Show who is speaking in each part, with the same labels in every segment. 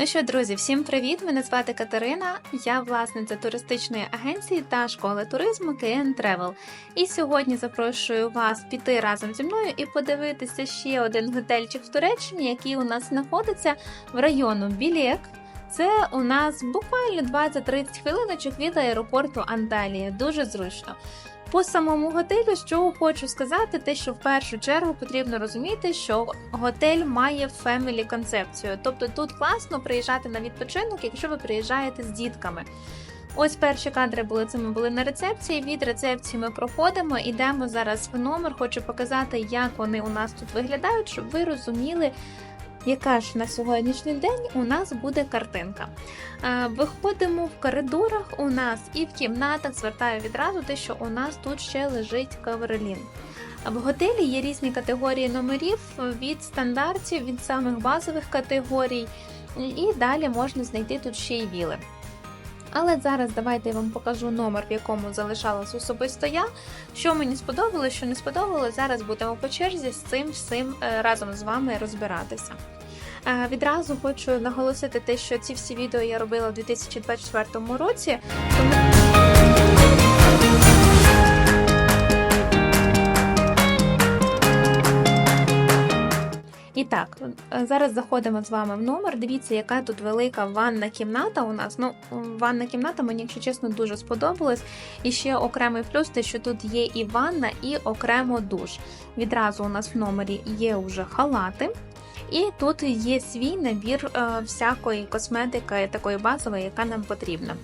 Speaker 1: Ну що, друзі, всім привіт! Мене звати Катерина. Я власниця туристичної агенції та школи туризму KN Travel. І сьогодні запрошую вас піти разом зі мною і подивитися ще один готельчик в Туреччині, який у нас знаходиться в району Білєк. Це у нас буквально 20-30 хвилиночок від аеропорту Анталія. Дуже зручно. По самому готелю, що хочу сказати, те, що в першу чергу потрібно розуміти, що готель має фемілі концепцію. Тобто тут класно приїжджати на відпочинок, якщо ви приїжджаєте з дітками. Ось перші кадри були це ми були на рецепції. Від рецепції ми проходимо, ідемо зараз в номер. Хочу показати, як вони у нас тут виглядають, щоб ви розуміли, яка ж на сьогоднішній день у нас буде картинка. Виходимо в коридорах у нас і в кімнатах. Звертаю відразу те, що у нас тут ще лежить каверлін. В готелі є різні категорії номерів від стандартів, від самих базових категорій, і далі можна знайти тут ще й віли. Але зараз давайте я вам покажу номер, в якому залишалась особисто я. Що мені сподобалось, що не сподобалось, зараз будемо по черзі з цим всім е, разом з вами розбиратися. Відразу хочу наголосити те, що ці всі відео я робила у 2024 році. І так, е, зараз заходимо з вами в номер. Дивіться, яка тут велика ванна кімната у нас. Ну, ванна кімната мені, якщо чесно, дуже сподобалась. І ще окремий плюс, те, що тут є і ванна, і окремо душ. Відразу у нас в номері є вже халати. І тут є свій набір е, всякої косметики, такої базової, яка нам потрібна.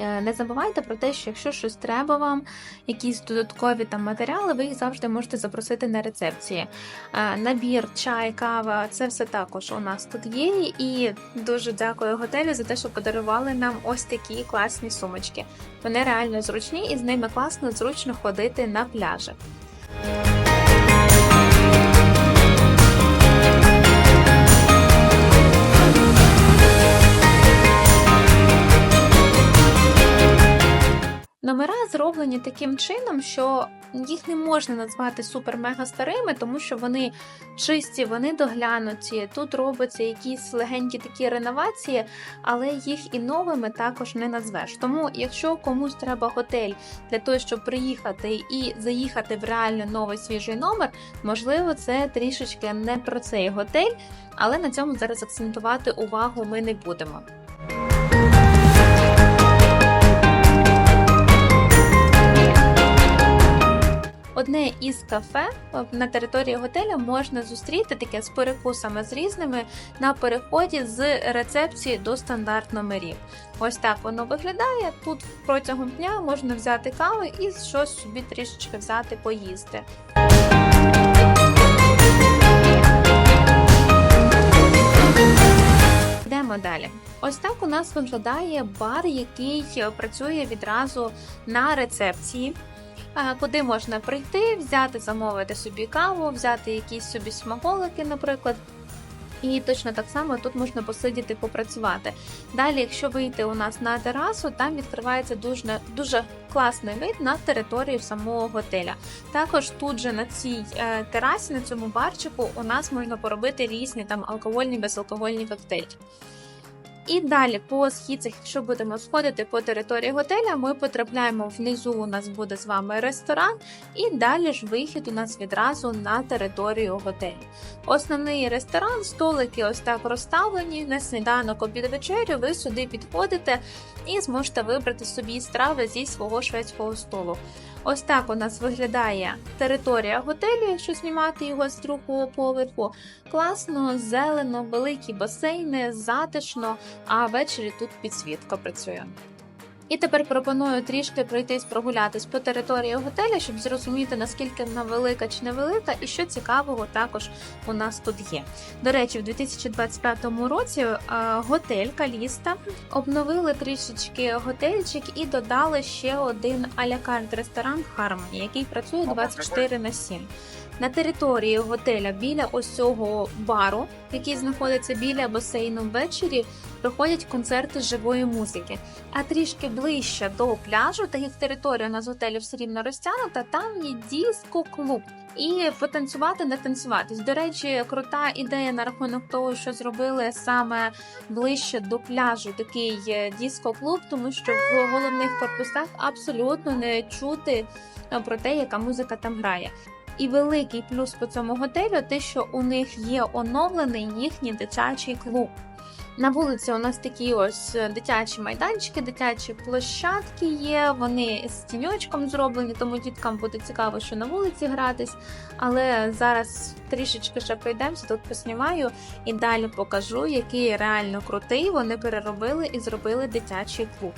Speaker 1: Е, Не забувайте про те, що якщо щось треба вам, якісь додаткові там матеріали, ви їх завжди можете запросити на рецепції. Е, Набір, чай, кава це все також у нас тут є. І дуже дякую готелю за те, що подарували нам ось такі класні сумочки. Вони реально зручні і з ними класно, зручно ходити на пляжі. Зроблені таким чином, що їх не можна назвати супер-мега старими, тому що вони чисті, вони доглянуті. Тут робляться якісь легенькі такі реновації, але їх і новими також не назвеш. Тому, якщо комусь треба готель для того, щоб приїхати і заїхати в реально новий свіжий номер, можливо, це трішечки не про цей готель, але на цьому зараз акцентувати увагу ми не будемо. Одне із кафе на території готелю можна зустріти таке з перекусами з різними на переході з рецепції до стандарт номерів. Ось так воно виглядає. Тут протягом дня можна взяти каву і щось собі трішечки взяти поїсти. Йдемо далі. Ось так у нас виглядає бар, який працює відразу на рецепції. Куди можна прийти, взяти, замовити собі каву, взяти якісь собі смаколики, наприклад. І точно так само тут можна посидіти, попрацювати. Далі, якщо вийти у нас на терасу, там відкривається дуже дуже класний вид на територію самого готеля. Також тут же на цій е, терасі, на цьому барчику, у нас можна поробити різні там алкогольні, безалкогольні коктейлі. І далі по східцях, якщо будемо сходити по території готеля, ми потрапляємо внизу. У нас буде з вами ресторан, і далі ж вихід у нас відразу на територію готелю. Основний ресторан, столики ось так розставлені на сніданок обід вечерю. Ви сюди підходите і зможете вибрати собі страви зі свого шведського столу. Ось так у нас виглядає територія готелю, якщо знімати його з другого поверху. Класно, зелено, великі басейни, затишно, а ввечері тут підсвітка працює. І тепер пропоную трішки пройтись прогулятись по території готеля, щоб зрозуміти, наскільки вона велика чи невелика, і що цікавого також у нас тут є. До речі, в 2025 році е, готель Каліста обновили трішечки готельчик і додали ще один алякарт ресторан Хармоні, який працює 24 на 7. На території готеля біля ось цього бару, який знаходиться біля басейну ввечері, проходять концерти живої музики. А трішки ближче до пляжу, та як територія у нас готелю все рівно розтягнута, там є диско-клуб. і потанцювати, не танцюватись. До речі, крута ідея на рахунок того, що зробили саме ближче до пляжу такий е, диско-клуб, тому що в головних корпусах абсолютно не чути е, про те, яка музика там грає. І великий плюс по цьому готелю те, що у них є оновлений їхній дитячий клуб. На вулиці у нас такі ось е, дитячі майданчики, дитячі площадки є. Вони з тіньочком зроблені, тому діткам буде цікаво, що на вулиці гратись. Але зараз трішечки ще пройдемося, тут поснімаю і далі покажу, який реально крутий вони переробили і зробили дитячий клуб.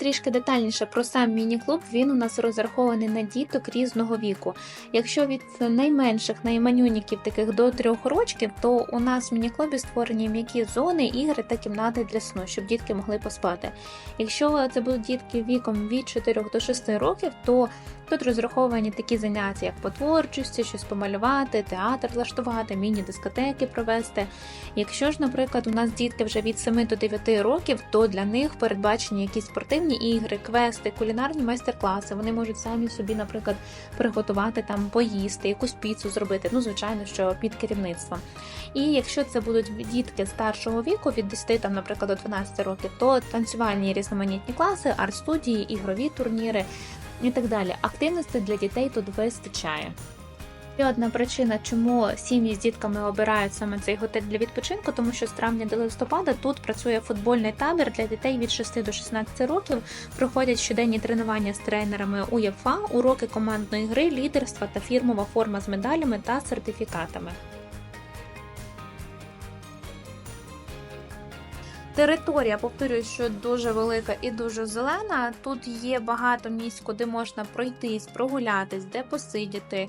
Speaker 1: Трішки детальніше про сам міні-клуб. Він у нас розрахований на діток різного віку. Якщо від найменших найманюніків таких до трьох рочків, то у нас в міні-клубі створені м'які зони, ігри та кімнати для сну, щоб дітки могли поспати. Якщо це будуть дітки віком від 4 до 6 років, то тут розраховані такі заняття, як по творчості, щось помалювати, театр влаштувати, міні-дискотеки провести. Якщо ж, наприклад, у нас дітки вже від 7 до 9 років, то для них передбачені якісь спортивні ігри, квести, кулінарні майстер-класи. Вони можуть самі собі, наприклад, приготувати там поїсти, якусь піцу зробити. Ну, звичайно, що під керівництвом. І якщо це будуть дітки старшого віку, від 10, там, наприклад, до 12 років, то танцювальні різноманітні класи, арт-студії, ігрові турніри і так далі. Активності для дітей тут вистачає. Ще одна причина, чому сім'ї з дітками обирають саме цей готель для відпочинку, тому що з травня до листопада тут працює футбольний табір для дітей від 6 до 16 років. Проходять щоденні тренування з тренерами УЄФА, уроки командної гри, лідерства та фірмова форма з медалями та сертифікатами. Територія, повторюю, що дуже велика і дуже зелена. Тут є багато місць, куди можна пройтись, прогулятись, де посидіти,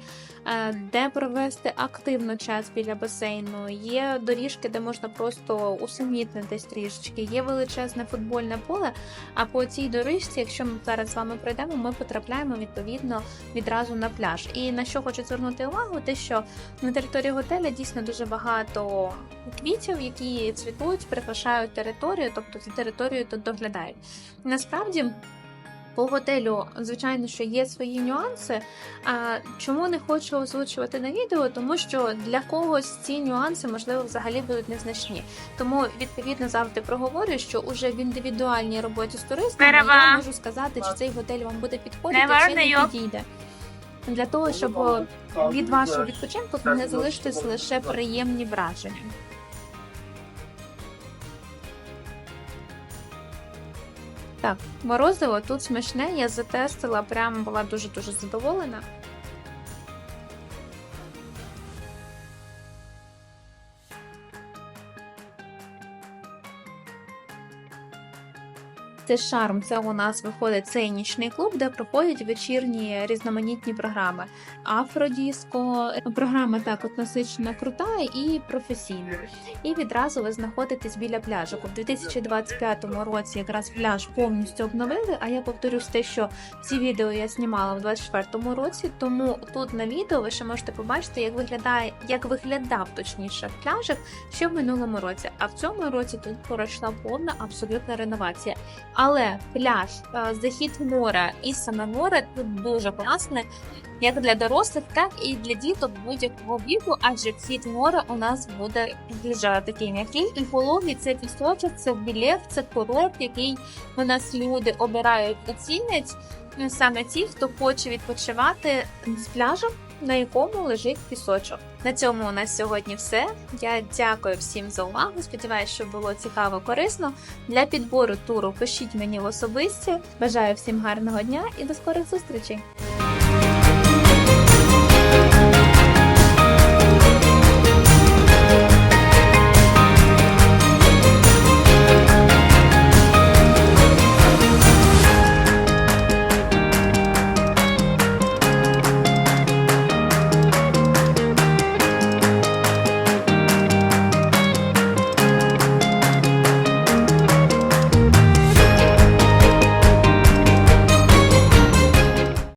Speaker 1: де провести активно час біля басейну. Є доріжки, де можна просто усамітнитись трішечки. Є величезне футбольне поле. А по цій доріжці, якщо ми зараз з вами пройдемо, ми потрапляємо відповідно відразу на пляж. І на що хочу звернути увагу, те, що на території готеля дійсно дуже багато квітів, які цвітуть, прикрашають територію, тобто за територією тут доглядають. Насправді. По готелю, звичайно, що є свої нюанси. А чому не хочу озвучувати на відео? Тому що для когось ці нюанси, можливо, взагалі будуть незначні. Тому відповідно завжди проговорю, що уже в індивідуальній роботі з туристами
Speaker 2: Мерхаба.
Speaker 1: я можу сказати, чи цей готель вам буде підходити, чи не підійде. Для того, щоб від вашого відпочинку не залишитись лише приємні враження. Так, морозиво тут смачне, я затестила, прям була дуже-дуже задоволена. Шостий шарм це у нас виходить цей нічний клуб, де проходять вечірні різноманітні програми. Афродіско, програма так от насичена крута і професійна. І відразу ви знаходитесь біля пляжу. У 2025 році якраз пляж повністю обновили. А я повторюсь те, що ці відео я знімала в 2024 році. Тому тут на відео ви ще можете побачити, як виглядає, як виглядав точніше пляжик ще в минулому році. А в цьому році тут пройшла повна абсолютна реновація. Але пляж, е, захід в море і саме море тут дуже класне. Як для дорослих, так і для діток будь-якого віку, адже вхід в море у нас буде дуже такий м'який і пологий. Це пісочок, це білєв, це курорт, який у нас люди обирають і. Ну, Саме ті, хто хоче відпочивати з пляжу, на якому лежить пісочок. На цьому у нас сьогодні все. Я дякую всім за увагу. Сподіваюся, що було цікаво, корисно. Для підбору туру пишіть мені в особисті. Бажаю всім гарного дня і до скорих зустрічей!